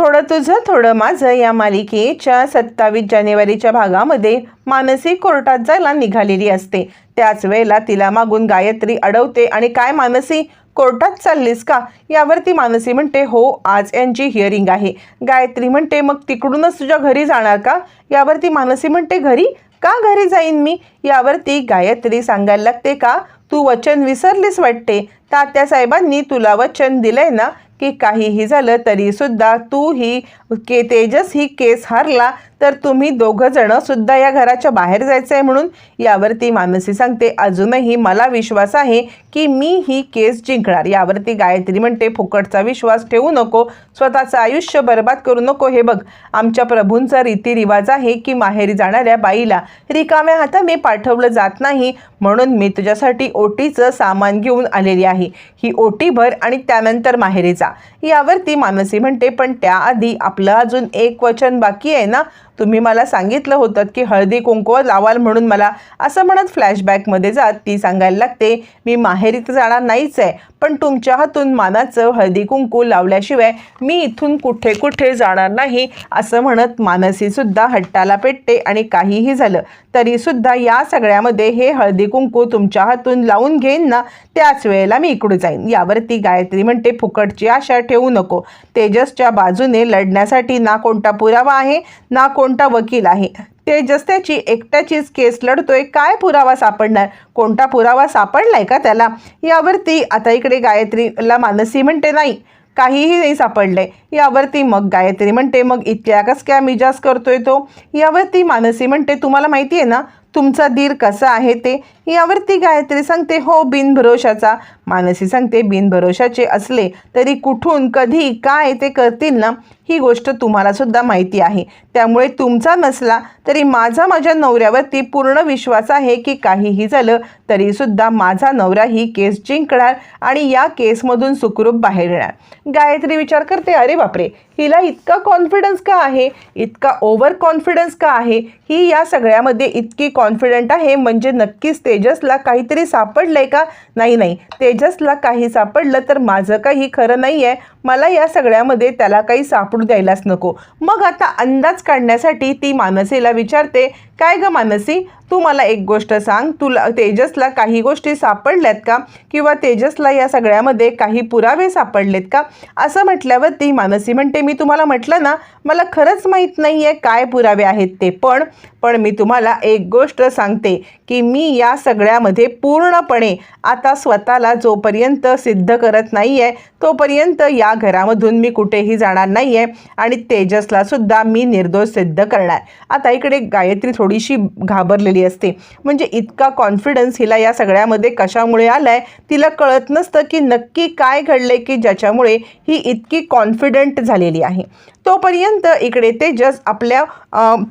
थोडं तुझं थोडं माझं या मालिकेच्या सत्तावीस जानेवारीच्या भागामध्ये मानसी कोर्टात जायला निघालेली असते. त्याच वेळेला तिला मागून गायत्री अडवते. आणि काय मानसी? कोर्टात चाललीस का? यावरती मानसी म्हणते हो आज यांची हिअरिंग आहे. गायत्री म्हणते मग तिकडूनच तुझ्या घरी जाणार का? यावरती मानसी म्हणते घरी? का घरी जाईन मी? यावरती गायत्री सांगायला लागते का? तू वचन विसरलीस वाटते. तात्या साहेबांनी तुला वचन दिलंय ना? की काहीही झालं तरीसुद्धा तू ही के तेजस ही केस हारला तर तुम्ही दोघंजणं सुद्धा या घराच्या बाहेर जायचं आहे म्हणून. यावरती मानसी सांगते अजूनही मला विश्वास आहे की मी ही केस जिंकणार. यावरती गायत्री म्हणते फुकटचा विश्वास ठेवू नको स्वतःचं आयुष्य बर्बाद करू नको. हे बघ आमच्या प्रभूंचा रीतिरिवाज आहे की माहेरी जाणाऱ्या बाईला रिकाम्या हाताने पाठवलं जात नाही म्हणून मी तुझ्यासाठी ओटीचं सामान घेऊन आलेली आहे. ही ओटीभर आणि त्यानंतर माहेरी जा. यावरती मानसी म्हणते पण त्याआधी आपलं अजून एक वचन बाकी आहे ना तुम्ही मला सांगितलं होतं की हळदी कुंकू लावाल म्हणून मला असं म्हणत फ्लॅशबॅकमध्ये जात ती सांगायला लागते मी माहेरी तर जाणार नाहीच आहे पण तुमच्या हातून मानाचं हळदी कुंकू लावल्याशिवाय मी इथून कुठे कुठे जाणार नाही असं म्हणत मानसीसुद्धा हट्टाला पेटते आणि काहीही झालं तरीसुद्धा या सगळ्यामध्ये हे हळदी कुंकू तुमच्या हातून लावून घेईन ना त्याच वेळेला मी इकडे जाईन. यावरती गायत्री म्हणते फुकटची आशा ठेवू नको तेजसच्या बाजूने लढण्यासाठी ना कोणता पुरावा आहे ना कोण कोणता वकील आहे? तेजस त्याची एकट्याचीच केस लढतोय. काय पुरावा सापडणार? कोणता पुरावा सापडलाय का त्याला? यावरती आता इकडे गायत्रीला मानसी म्हणते नाही काहीही नाही सापडले यावरती मग गायत्री म्हणते मग इतक्या कस काय मिजाज करतोय तो? यावरती मानसी म्हणते तुम्हाला माहिती आहे ना तुमचा दीर कसा आहे ते? यावरती गायत्री सांगते हो बिनभरोशाचा. मानसी सांगते बिनभरोशाचे असले तरी कुठून कधी काय ते करतील ना? ही गोष्ट तुम्हाला सुद्धा माहिती आहे. त्यामुळे तुमचा नसला तरी माझा माझ्या नवऱ्यावरती पूर्ण विश्वास आहे की काहीही झालं तरीसुद्धा माझा नवरा ही केस जिंकणार आणि या केसमधून सुखरूप बाहेर येणार. गायत्री विचार करते अरे बापरे! हिला इतका कॉन्फिडन्स का आहे? इतका ओव्हर कॉन्फिडन्स का आहे? ही या सगळ्यामध्ये इतकी कॉन्फिडंट आहे म्हणजे नक्कीच तेजसला काहीतरी सापडलंय का? नाही नाही. तेजसला काही सापडलं तर माझं काही खरं नाही आहे मला या सगळ्यामध्ये त्याला काही सापड द्यायलाच नको. मग आता अंदाज काढण्यासाठी ती मानसीला विचारते काय ग मानसी? तू मला एक गोष्ट सांग. तुला तेजसला काही गोष्टी सापडल्यात का? किंवा तेजसला या सगळ्यामध्ये काही पुरावे सापडलेत का? असं म्हटल्यावर ती मानसी म्हणते मी तुम्हाला म्हटलं ना मला खरंच माहीत नाही आहे काय पुरावे आहेत ते. पण पण मी तुम्हाला एक गोष्ट सांगते. की मी या सगळ्यामध्ये पूर्णपणे आता स्वतःला जोपर्यंत सिद्ध करत नाही आहे तोपर्यंत या घरामधून मी कुठेही जाणार नाही आहे आणि तेजसला सुद्धा मी निर्दोष सिद्ध करणार. आता इकडे गायत्री थोडीशी घाबरलेली असते. म्हणजे इतका कॉन्फिडन्स हिला या सगळ्यामध्ये कशामुळे आला आहे तिला कळत नसतं की नक्की काय घडले की ज्याच्यामुळे ही इतकी कॉन्फिडंट झालेली आहे. तोपर्यंत इकडे तेजस आपल्या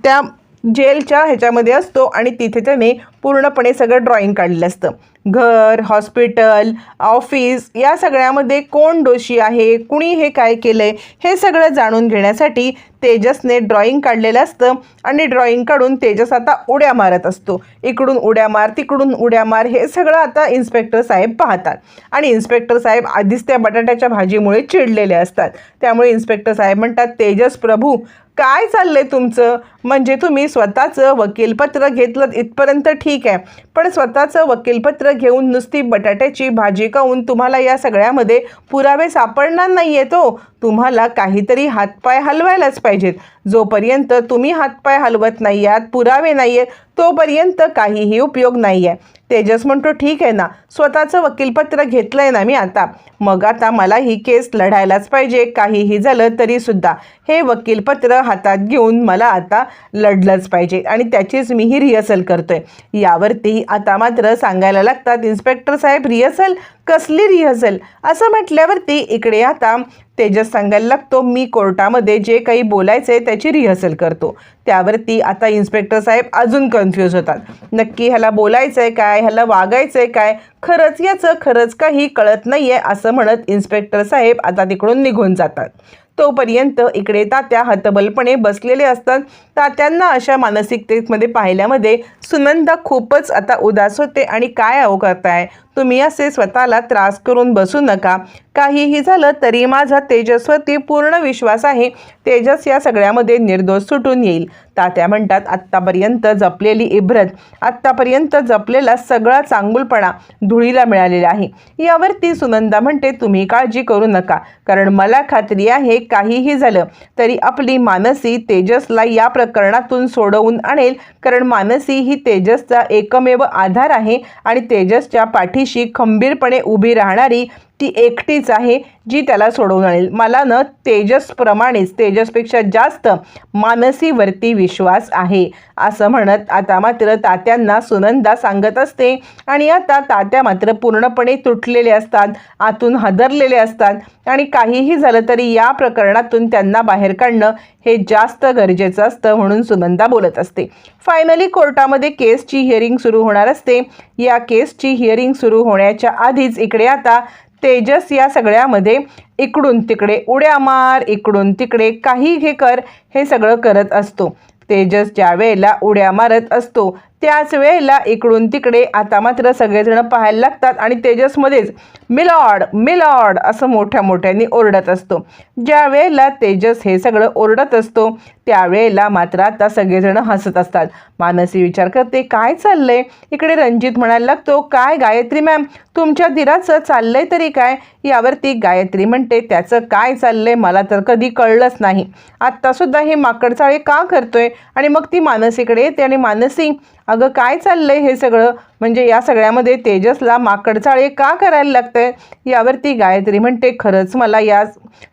त्या जेलच्या ह्याच्यामध्ये असतो आणि तिथे त्याने पूर्णपणे सगळं ड्रॉइंग काढलेलं असतं. घर हॉस्पिटल ऑफिस या सगळ्यामध्ये कोण दोषी आहे कुणी हे काय केलं आहे हे सगळं जाणून घेण्यासाठी तेजसने ड्रॉइंग काढलेलं असतं आणि ड्रॉइंग काढून तेजस आता उड्या मारत असतो. इकडून उड्या मार तिकडून उड्या मार हे सगळं आता इन्स्पेक्टर साहेब पाहतात. आणि इन्स्पेक्टर साहेब आधीच त्या बटाट्याच्या भाजीमुळे चिडलेले असतात. त्यामुळे इन्स्पेक्टर साहेब म्हणतात तेजस प्रभू काय चाललंय तुमचं? म्हणजे तुम्ही स्वतःचं वकीलपत्र घेतलं इथपर्यंत ठीक आहे. पण स्वतःचं वकीलपत्र घेऊन नुसती बटाट्याची भाजी खाऊन तुम्हाला या सगळ्यामध्ये पुरावे सापडणार नाही आहे तो. तुम्हाला काहीतरी हातपाय हलवायलाच पाहिजेत. जोपर्यंत तुम्ही हातपाय हलवत नाही आहात पुरावे नाही आहेत तोपर्यंत काहीही उपयोग नाही आहे तेजस म्हणतो ठीक आहे ना. स्वतःचं वकीलपत्र घेतलं आहे ना मी आता. मग आता मला ही केस लढायलाच पाहिजे. काहीही झालं तरीसुद्धा हे वकीलपत्र हातात घेऊन मला आता लढलंच पाहिजे. आणि त्याचीच मी ही रिहर्सल करतो आहे यावरती आता मात्र सांगायला लागतात इन्स्पेक्टर साहेब रिहर्सल? कसली रिहर्सल? असं म्हटल्यावरती इकडे आता तेजस सांगायला लागतो मी कोर्टामध्ये जे काही बोलायचं आहे त्याची रिहर्सल करतो. त्यावरती आता इन्स्पेक्टर साहेब अजून कन्फ्यूज होतात. नक्की ह्याला बोलायचं आहे काय ह्याला वागायचं आहे काय? खरंच याचं खरंच काही कळत नाही आहे असं म्हणत इन्स्पेक्टर साहेब आता तिकडून निघून जातात. तोपर्यंत इकडे तात्या हतबलपणे बसलेले असतात. तात्यांना अशा मानसिकतेमध्ये पाहिल्यामध्ये सुनंदा खूपच आता उदास होते आणि काय अहो करताय? तुम्ही असे स्वतःला त्रास करून बसू नका. काहीही झालं तरी माझा तेजस्वरती पूर्ण विश्वास आहे. तेजस या सगळ्यामध्ये निर्दोष सुटून येईल. तात्या म्हणतात आत्तापर्यंत जपलेली इब्रत आत्तापर्यंत जपलेला सगळा चांगुलपणा धुळीला मिळालेला आहे. यावरती सुनंदा म्हणते तुम्ही काळजी करू नका कारण मला खात्री आहे काहीही झालं तरी आपली मानसी तेजसला या प्रकरणातून सोडवून आणेल. कारण मानसी ही तेजसचा एकमेव आधार आहे आणि तेजसच्या पाठीशी खंबीरपणे उभी राहणारी ती एकटीच आहे जी त्याला सोडवून आणेल मला न तेजसप्रमाणेच तेजसपेक्षा जास्त मानसीवरती विश्वास आहे असं म्हणत आता मात्र तात्यांना सुनंदा सांगत असते. आणि आता तात्या मात्र पूर्णपणे तुटलेले असतात आतून हादरलेले असतात. आणि काहीही झालं तरी या प्रकरणातून त्यांना बाहेर काढणं हे जास्त गरजेचं असतं म्हणून सुनंदा बोलत असते. फायनली कोर्टामध्ये केसची हिअरिंग सुरू होणार असते. या केसची हिअरिंग सुरू होण्याच्या आधीच इकडे आता तेजस या सगळ्यामध्ये इकडून तिकडे उड्या मार इकडून तिकडे काही हे कर हे सगळं करत असतो. तेजस ज्या वेळेला उड्या मारत असतो त्याच वेळेला इकडून तिकडे आता मात्र सगळेजण पाहायला लागतात आणि तेजसमध्येच मिलॉड मिलॉड असं मोठ्या मोठ्याने ओरडत असतो. ज्या वेळेला तेजस हे सगळं ओरडत असतो त्यावेळेला मात्र आता सगळेजण हसत असतात. मानसी विचार करते काय चाललंय? इकडे रणजित म्हणायला लागतो काय गायत्री मॅम तुमच्या दिराचं चाललंय तरी काय? यावरती गायत्री म्हणते त्याचं काय चाललंय मला तर कधी कळलंच नाही. आत्तासुद्धा हे माकडचाळे का करतोय? आणि मग ती मानसीकडे येते आणि मानसी अगं काय चाललंय हे सगळं? म्हणजे या सगळ्यामध्ये तेजसला माकडचाळे का करायला लागतंय? यावरती गायत्री म्हणते खरंच मला या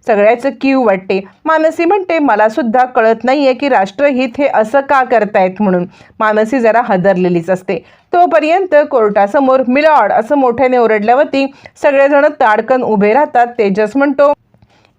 सगळ्याचं कीव वाटते. मानसी म्हणते मला सुद्धा कळत नाही आहे की राष्ट्रहित हे असं का करतायत म्हणून. मानसी जरा हदरलेलीच असते. तोपर्यंत कोर्टासमोर मिलॉड असं मोठ्याने ओरडल्यावरती सगळेजण ताडकन उभे राहतात. तेजस म्हणतो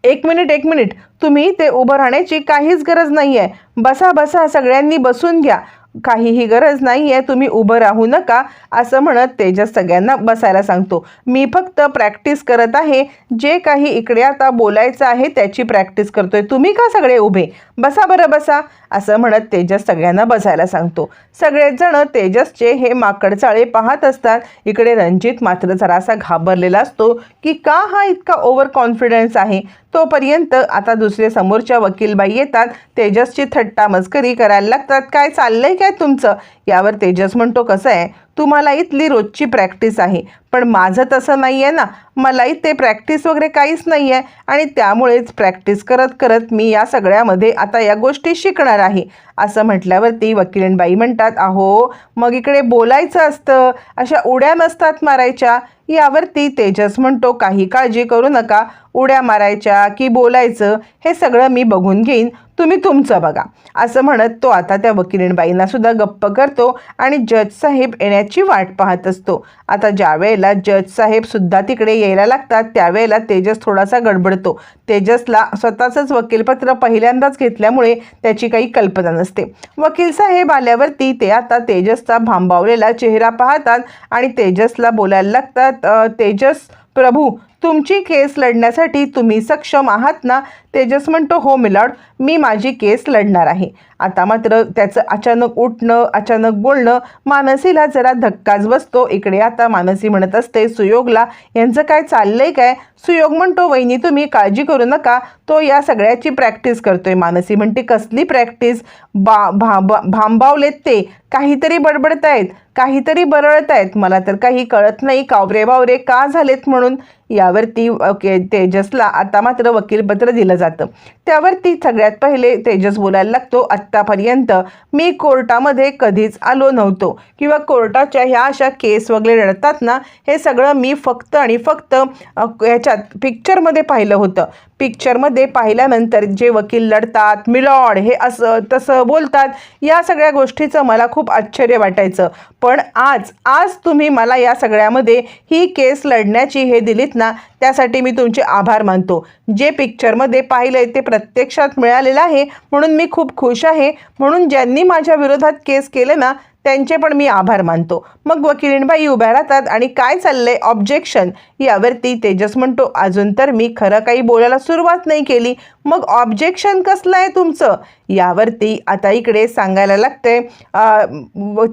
एक मिनिट एक मिनिट. तुम्ही ते उभं राहण्याची काहीच गरज नाही आहे बसा बसा सगळ्यांनी बसून घ्या. काहीही गरज नाही आहे तुम्ही उभं राहू नका असं म्हणत तेजस सगळ्यांना बसायला सांगतो. मी फक्त प्रॅक्टिस करत आहे. जे काही इकडे आता बोलायचं आहे त्याची प्रॅक्टिस करतोय. तुम्ही का सगळे उभे? बसा बरं बसा. असं म्हणत तेजस सगळ्यांना बसायला सांगतो. सगळेजण तेजसचे हे माकडचाळे पाहत असतात. इकडे रणजित मात्र जरासा घाबरलेला असतो. की का हा इतका ओव्हर कॉन्फिडन्स आहे? तोपर्यंत आता दुसरे समोरच्या वकीलबाई येतात तेजसची थट्टा मस्करी करायला लागतात. काय चाललंय काय तुमचं? यावर तेजस म्हणतो कसं आहे? तुम्हाला इथली रोजची प्रॅक्टिस आहे. पण माझं तसं नाही आहे ना. मला इथे प्रॅक्टिस वगैरे काहीच नाही आहे आणि त्यामुळेच प्रॅक्टिस करत करत मी या सगळ्यामध्ये आता या गोष्टी शिकणार आहे. असं म्हटल्यावरती वकिलणबाई म्हणतात अहो मग इकडे बोलायचं असतं. अशा उड्या नसतात मारायच्या. यावरती तेजस म्हणतो काही काळजी करू नका. उड्या मारायच्या की बोलायचं हे सगळं मी बघून घेईन. तुम्ही तुमचं बघा. असं म्हणत तो आता त्या वकिलीणबाईंना सुद्धा गप्प करतो आणि जज साहेब येण्याची वाट पाहत असतो. आता ज्या वेळेला जज साहेब सुद्धा तिकडे यायला लागतात त्यावेळेला तेजस थोडासा गडबडतो. तेजसला स्वतःचंच वकीलपत्र पहिल्यांदाच घेतल्यामुळे त्याची काही कल्पना नसते. वकील साहेब आल्यावरती ते आता तेजसचा भांबावलेला चेहरा पाहतात आणि तेजसला बोलायला लागतात तेजस प्रभू तुमची केस लढण्यासाठी तुम्ही सक्षम आहात ना? तेजस म्हणतो हो मिलाड मी माझी केस लढणार आहे. आता मात्र त्याचं अचानक उठणं अचानक बोलणं मानसीला जरा धक्काच बसतो. इकडे आता मानसी म्हणत असते सुयोगला यांचं काय चाललंय काय? सुयोग म्हणतो वहिनी तुम्ही काळजी करू नका. तो या सगळ्याची प्रॅक्टिस करतोय. मानसी म्हणते कसली प्रॅक्टिस बा भा भा- भांबावलेत ते. काहीतरी बडबडतायत काहीतरी बरळतायत. मला तर काही कळत नाही कावरे बावरे का झालेत म्हणून. यावरती ओके तेजसला आता मात्र वकीलपत्र दिलं जातं. त्यावरती सगळ्यात पहिले तेजस बोलायला लागतो. आत्तापर्यंत मी कोर्टामध्ये कधीच आलो नव्हतो. किंवा कोर्टाच्या ह्या अशा केस वगैरे लढतात ना हे सगळं मी फक्त आणि फक्त ह्याच्यात पिक्चरमध्ये पाहिलं होतं. पिक्चरमध्ये पाहिल्यानंतर जे वकील लढतात मिलॉड हे असं तसं बोलतात या सगळ्या गोष्टीचं मला खूप आश्चर्य वाटायचं. पण आज आज तुम्ही मला या सगळ्यामध्ये ही केस लढण्याची हे दिलीत ना त्यासाठी मी तुमचे आभार मानतो. जे पिक्चरमध्ये पाहिलं ते प्रत्यक्षात मिळालेलं आहे. म्हणून मी खूप खुश आहे. म्हणून ज्यांनी माझ्या विरोधात केस केले ना त्यांचे पण मी आभार मानतो. मग वकिलीणबाई उभ्या राहतात आणि काय चाललंय? ऑब्जेक्शन यावरती तेजस म्हणतो अजून तर मी खरं काही बोलायला सुरुवात नाही केली. मग ऑब्जेक्शन कसलं आहे तुमचं? यावरती आता इकडे सांगायला लागते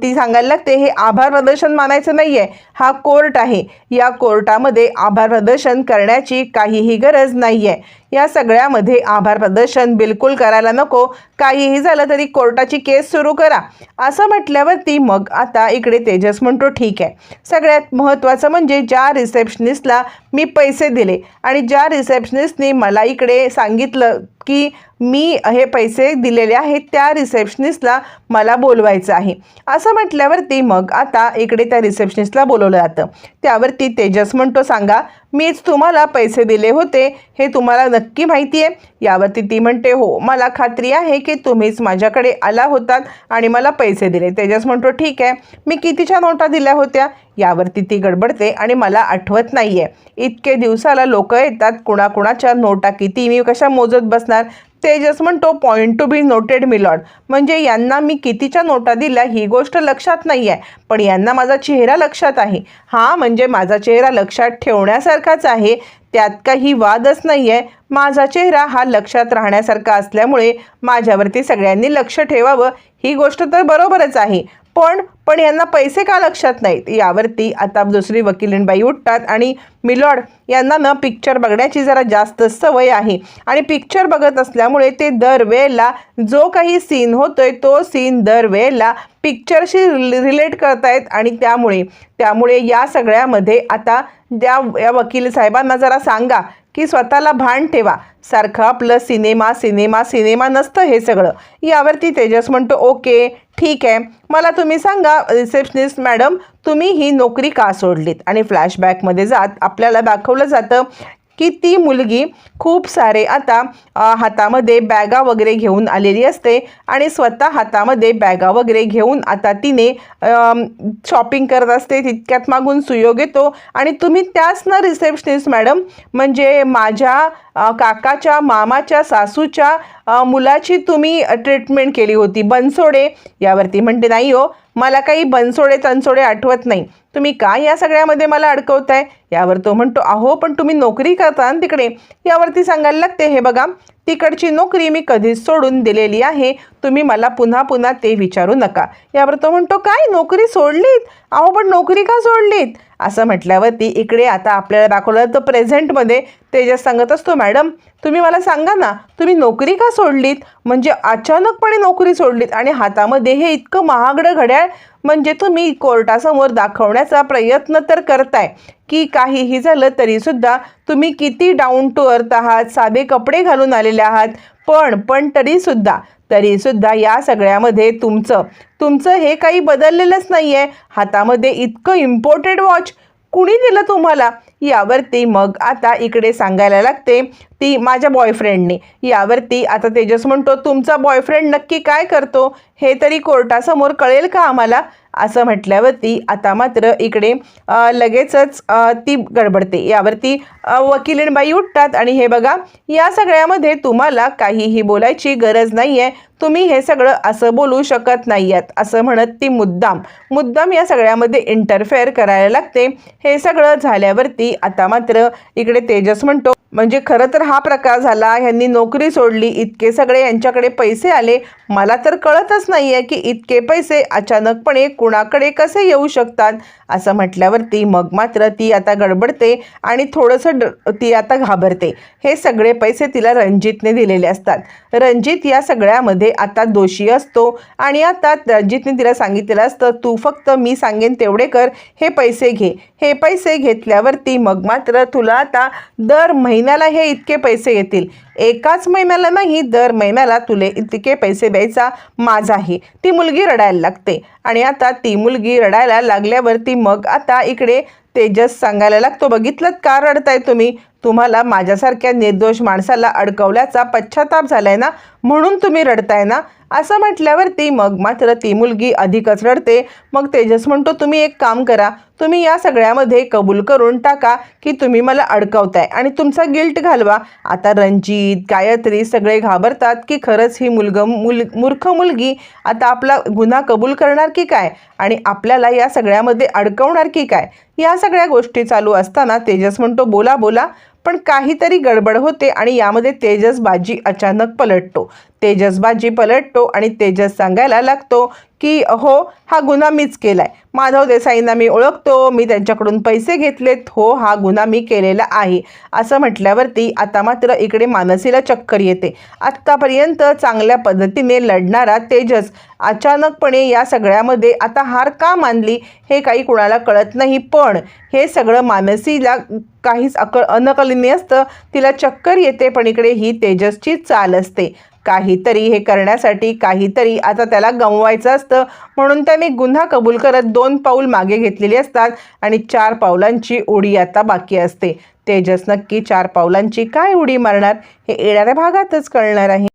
ती सांगायला लागते हे आभार प्रदर्शन मानायचं नाही आहे हा कोर्ट आहे. या कोर्टामध्ये आभार प्रदर्शन करण्याची काहीही गरज नाही आहे या सगळ्यामध्ये आभार प्रदर्शन बिलकुल करायला नको. काहीही झालं तरी कोर्टाची केस सुरू करा. असं म्हटल्यावरती मग आता इकडे तेजस म्हणतो ठीक आहे. सगळ्यात महत्त्वाचं म्हणजे ज्या रिसेप्शनिस्टला मी पैसे दिले आणि ज्या रिसेप्शनिस्टने मला इकडे सांगितलं की मी हे पैसे दिलेले आहेत त्या रिसेप्शनिस्टला मला बोलवायचं आहे. असं म्हटल्यावरती मग आता इकडे त्या रिसेप्शनिस्टला बोलवलं जातं. त्यावरती तेजस म्हणतो सांगा मीच तुम्हाला पैसे दिले होते हे तुम्हाला नक्की माहिती आहे? यावरती ती म्हणते हो मला खात्री आहे की तुम्हीच माझ्याकडे आला होतात आणि मला पैसे दिले. तेजस म्हणतो ठीक आहे मी कितीच्या नोटा दिल्या होत्या? यावरती ती गडबडते आणि मला आठवत नाही आहे इतके दिवसाला लोक येतात कुणाकुणाच्या नोटा किती मी कशा मोजत बसणार? तेजस म्हणतो point to be noted milord म्हणजे यांना मी कितीच्या नोटा दिल्या ही गोष्ट लक्षात नाही आहे पण यांना माझा चेहरा लक्षात आहे. हा म्हणजे माझा चेहरा लक्षात ठेवण्यासारखाच आहे. त्यात काही वादच नाही आहे माझा चेहरा हा लक्षात राहण्यासारखा असल्यामुळे माझ्यावरती सगळ्यांनी लक्ष ठेवावं. ही गोष्ट तर बरोबरच आहे. पण पण यांना पैसे का लक्षात नाहीत? यावरती आता दुसरी वकिलीणबाई उठतात आणि मिलॉड यांना न पिक्चर बघण्याची जरा जास्त सवय आहे. आणि पिक्चर बघत असल्यामुळे ते दरवेळेला जो काही सीन होतोय तो सीन दरवेळेला पिक्चरशी रिलेट करतायत आणि त्यामुळे त्यामुळे या सगळ्यामध्ये आता त्या या वकील साहेबांना जरा सांगा की स्वतःला भान ठेवा. सारखं आपलं सिनेमा सिनेमा सिनेमा नसतं हे सगळं. यावरती तेजस म्हणतो ओके ठीक आहे. मला तुम्ही सांगा रिसेप्शनिस्ट मॅडम तुम्ही ही नोकरी का सोडलीत? आणि फ्लॅशबॅकमध्ये जात आपल्याला दाखवलं जातं की ती मुलगी खूप सारे आता हातामध्ये बॅगा वगैरे घेऊन आलेली असते आणि स्वतः हातामध्ये बॅगा वगैरे घेऊन आता तिने शॉपिंग करत असते तितक्यात मागून सुयोग येतो. आणि तुम्ही त्याच ना रिसेप्शनिस्ट मॅडम म्हणजे माझ्या काकाच्या मामाच्या सासूच्या मुलाची तुम्ही ट्रीटमेंट केली होती बनसोडे. यावरती म्हणते नाही हो मला काही बनसोडे तनसोडे आठवत नाही. तुम्ही का या सगळ्यामध्ये मला अडकवताय? यावर तो म्हणतो अहो पण तुम्ही नोकरी करता तिकडे. यावरती सांगायला लागते हे बघा तिकडची नोकरी मी कधीच सोडून दिलेली आहे. तुम्ही मला पुन्हा पुन्हा ते विचारू नका. यावर तो म्हणतो काय? नोकरी सोडलीत? अहो पण नोकरी का सोडलीत? असं म्हटल्यावरती इकडे आता आपल्याला दाखवलं तर प्रेझेंटमध्ये तेजस सांगत असतो मॅडम तुम्ही मला सांगा ना तुम्ही नोकरी का सोडलीत? म्हणजे अचानकपणे नोकरी सोडलीत आणि हातामध्ये हे इतकं महागडं घड्याळ म्हणजे तुम्ही कोर्टासमोर दाखवण्याचा प्रयत्न तर करताय. की काहीही झालं तरीसुद्धा तुम्ही किती डाऊन टू अर्थ आहात साधे कपडे घालून आलेले आहात पण पण तरीसुद्धा तरीसुद्धा या सगळ्यामध्ये तुमचं तुमचं हे काही बदललेलंच नाही आहे हातामध्ये इतकं इम्पोर्टेड वॉच कुणी दिलं तुम्हाला? यावरती मग आता इकडे सांगायला लागते. ती माझ्या बॉयफ्रेंडने यावरती आता तेजस म्हणतो तुमचा बॉयफ्रेंड नक्की काय करतो? हे तरी कोर्टासमोर कळेल का आम्हाला? असं म्हटल्यावरती आता मात्र इकडे लगेचच ती गडबडते. यावरती वकिलीणबाई उठतात आणि हे बघा या सगळ्यामध्ये तुम्हाला काहीही बोलायची गरज नाही आहे तुम्ही हे सगळं असं बोलू शकत नाही आहात असं म्हणत ती मुद्दाम. मुद्दाम या सगळ्यामध्ये इंटरफेअर करायला लागते. हे सगळं झाल्यावरती आता मात्र इकडे तेजस म्हणतो म्हणजे खरं तर हा हा प्रकार झाला. ह्यांनी नोकरी सोडली. इतके सगळे यांच्याकडे पैसे आले. मला तर कळतच नाही आहे की इतके पैसे अचानकपणे कुणाकडे कसे येऊ शकतात? असं म्हटल्यावरती मग मात्र ती आता गडबडते आणि थोडंसं ड ती आता घाबरते. हे सगळे पैसे तिला रणजितने दिलेले असतात. रणजित या सगळ्यामध्ये आता दोषी असतो आणि आता रणजितने तिला सांगितलेलं असतं तू फक्त मी सांगेन तेवढे कर. हे पैसे घे. हे पैसे घेतल्यावरती मग मात्र तुला आता दर महिन्याला हे इतके पैसे येतील. एकाच महिन्याला नाही दर महिन्याला तुले इतके पैसे द्यायचा माझा आहे. ती मुलगी रडायला लागते. आणि आता ती मुलगी रडायला लागल्यावरती मग आता इकडे तेजस सांगायला लागतो बघितलं का रडताय तुम्ही? तुम्हाला माझ्यासारख्या निर्दोष माणसाला अडकवल्याचा पश्चाताप झालाय ना? म्हणून तुम्ही रडताय ना? असं म्हटल्यावरती मग मात्र ती मुलगी अधिकच रडते. मग तेजस म्हणतो तुम्ही एक काम करा. तुम्ही या सगळ्यामध्ये कबूल करून टाका की तुम्ही मला अडकवताय आणि तुमचा गिल्ट घालवा. आता रणजित गायत्री सगळे घाबरतात की खरंच ही मुलग मुल मूर्ख मुलगी आता आपला गुन्हा कबूल करणार की काय? आणि आपल्याला या सगळ्यामध्ये अडकवणार की काय? या सगळ्या गोष्टी चालू असताना तेजस म्हणतो बोला बोला. पण काहीतरी गडबड होते आणि यामध्ये तेजस बाजी अचानक पलटतो. तेजसबाजी पलटतो आणि तेजस सांगायला लागतो की हो हा गुन्हा मीच केला आहे माधव देसाईंना मी ओळखतो. मी त्यांच्याकडून पैसे घेतलेत. हो हा गुन्हा मी केलेला आहे. असं म्हटल्यावरती आता मात्र इकडे मानसीला चक्कर येते. आत्तापर्यंत चांगल्या पद्धतीने लढणारा तेजस अचानकपणे या सगळ्यामध्ये आता हार का मानली हे काही कुणाला कळत नाही. पण हे सगळं मानसीला काहीच अक अनकलनीय असतं. तिला चक्कर येते पण इकडे ही तेजसची चाल असते. काहीतरी हे करण्यासाठी काहीतरी आता त्याला गमवायचं असतं. म्हणून त्याने गुन्हा कबूल करत दोन पाऊल मागे घेतलेली असतात आणि चार पावलांची उडी आता बाकी असते. तेजस नक्की चार पावलांची काय उडी मारणार हे येणाऱ्या भागातच कळणार आहे.